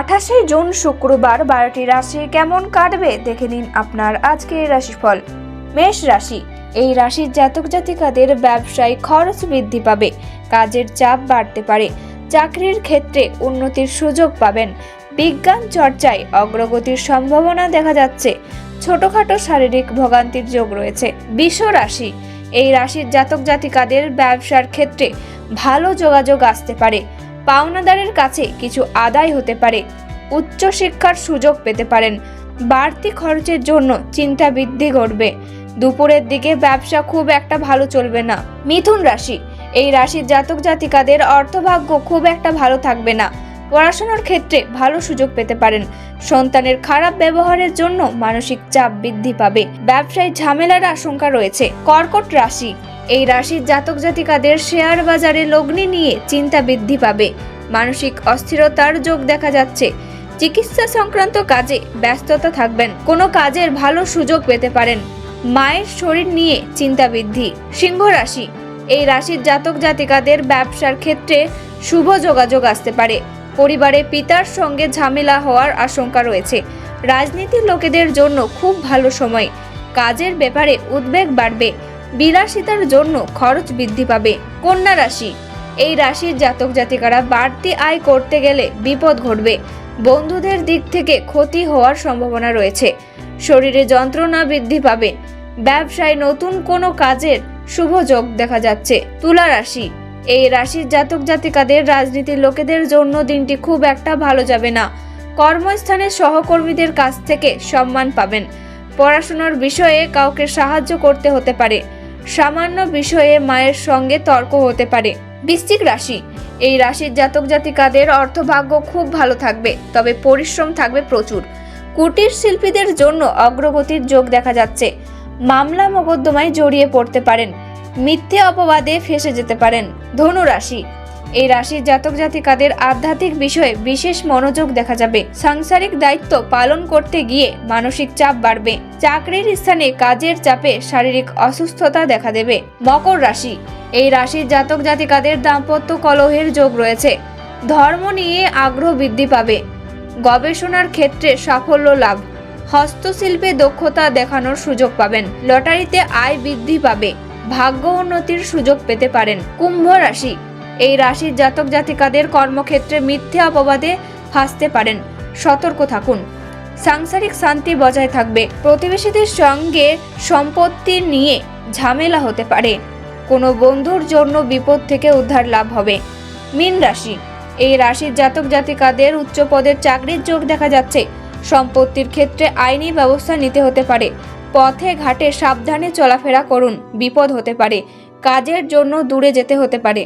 আঠাশে জুন শুক্রবার বারোটি রাশি কেমন কাটবে দেখে নিন আপনার আজকের রাশিফল। মেষ রাশি, এই রাশির জাতক জাতিকাদের ব্যবসায় খরচ বৃদ্ধি পাবে, কাজের চাপ বাড়তে পারে, চাকরির ক্ষেত্রে উন্নতির সুযোগ পাবেন, বিজ্ঞান চর্চায় অগ্রগতির সম্ভাবনা দেখা যাচ্ছে, ছোটখাটো শারীরিক ভোগান্তির যোগ রয়েছে। বিশ্ব রাশি, এই রাশির জাতক জাতিকাদের ব্যবসার ক্ষেত্রে ভালো যোগাযোগ আসতে পারে পাওনাদারের কাছে কিছু আদায় হতে পারে, উচ্চশিক্ষার সুযোগ পেতে পারেন। বাড়তি খরচের জন্য চিন্তা বৃদ্ধি ঘটবে। দুপুরের দিকে ব্যবসা খুব একটা ভালো চলবে না। মিথুন রাশি, এই রাশির জাতক জাতিকাদের অর্থভাগ্য খুব একটা ভালো থাকবে না। পড়াশোনার ক্ষেত্রে ভালো সুযোগ পেতে পারেন। সন্তানের খারাপ ব্যবহারের জন্য মানসিক চাপ বৃদ্ধি পাবে। ব্যবসায় ঝামেলার আশঙ্কা রয়েছে। কর্কট রাশি এই রাশির জাতক জাতিকাদের শেয়ার বাজারে লগ্নি নিয়ে চিন্তা বৃদ্ধি পাবে। মানসিক অস্থিরতার যোগ দেখা যাচ্ছে। চিকিৎসা সংক্রান্ত কাজে ব্যস্ততা থাকবেন। কোনো কাজের ভালো সুযোগ পেতে পারেন। মায়ের শরীর নিয়ে চিন্তা বৃদ্ধি। সিংহ রাশি। এই রাশির জাতক জাতিকাদের ব্যবসার ক্ষেত্রে শুভ যোগাযোগ আসতে পারে। পরিবারে পিতার সঙ্গে ঝামেলা হওয়ার আশঙ্কা রয়েছে। রাজনীতির লোকেদের জন্য খুব ভালো সময়। কাজের ব্যাপারে উদ্বেগ বাড়বে। বিলাসিতার জন্য খরচ বৃদ্ধি পাবে কন্যা রাশি। এই রাশির জাতক জাতিকারা বাড়তি আয় করতে গেলে বিপদ ঘটবে। বন্ধুদের দিক থেকে ক্ষতি হওয়ার সম্ভাবনা রয়েছে। শরীরে যন্ত্রণা বৃদ্ধি পাবে। ব্যবসায় নতুন কোনো কাজের শুভ যোগ দেখা যাচ্ছে তুলা রাশি। এই রাশির জাতক জাতিকাদের রাজনীতির লোকেদের জন্য দিনটি খুব একটা ভালো যাবে না। কর্মস্থানে সহকর্মীদের কাছ থেকে সম্মান পাবেন। পড়াশোনার বিষয়ে কাউকে সাহায্য করতে হতে পারে। সামান্য বিষয়ে মায়ের সঙ্গে তর্ক হতে পারে। বৃশ্চিক রাশি, এই রাশির জাতক জাতিকাদের অর্থভাগ্য খুব ভালো থাকবে, তবে পরিশ্রম থাকবে প্রচুর। কুটির শিল্পীদের জন্য অগ্রগতির যোগ দেখা যাচ্ছে। মামলা মোকদ্দমায় জড়িয়ে পড়তে পারেন, মিথ্যে অপবাদে ফেসে যেতে পারেন। ধনু রাশি এই রাশির জাতক জাতিকাদের আধ্যাত্মিক বিষয়ে বিশেষ মনোযোগ দেখা যাবে। সাংসারিক দায়িত্ব পালন করতে গিয়ে মানসিক চাপ বাড়বে। চাকরির স্থানে কাজের চাপে শারীরিক অসুস্থতা দেখা দেবে। মকর রাশি, এই রাশির জাতক জাতিকাদের দাম্পত্য কলহের যোগ রয়েছে। ধর্ম নিয়ে আগ্রহ বৃদ্ধি পাবে। গবেষণার ক্ষেত্রে সাফল্য লাভ। হস্তশিল্পে দক্ষতা দেখানোর সুযোগ পাবেন। লটারিতে আয় বৃদ্ধি পাবে। ভাগ্য উন্নতির সুযোগ পেতে পারেন। কুম্ভ রাশি এই রাশির জাতক জাতিকাদের কর্মক্ষেত্রে মিথ্যে অপবাদে ফাঁসতে পারেন। সতর্ক থাকুন। সাংসারিক শান্তি বজায় থাকবে। প্রতিবেশীদের সঙ্গে সম্পত্তি নিয়ে ঝামেলা হতে পারে। কোনো বন্ধুর জন্য বিপদ থেকে উদ্ধার লাভ হবে। মীন রাশি। এই রাশির জাতক জাতিকাদের উচ্চ পদের চাকরির যোগ দেখা যাচ্ছে। সম্পত্তির ক্ষেত্রে আইনি ব্যবস্থা নিতে হতে পারে। পথে ঘাটে সাবধানে চলাফেরা করুন। বিপদ হতে পারে। কাজের জন্য দূরে যেতে হতে পারে।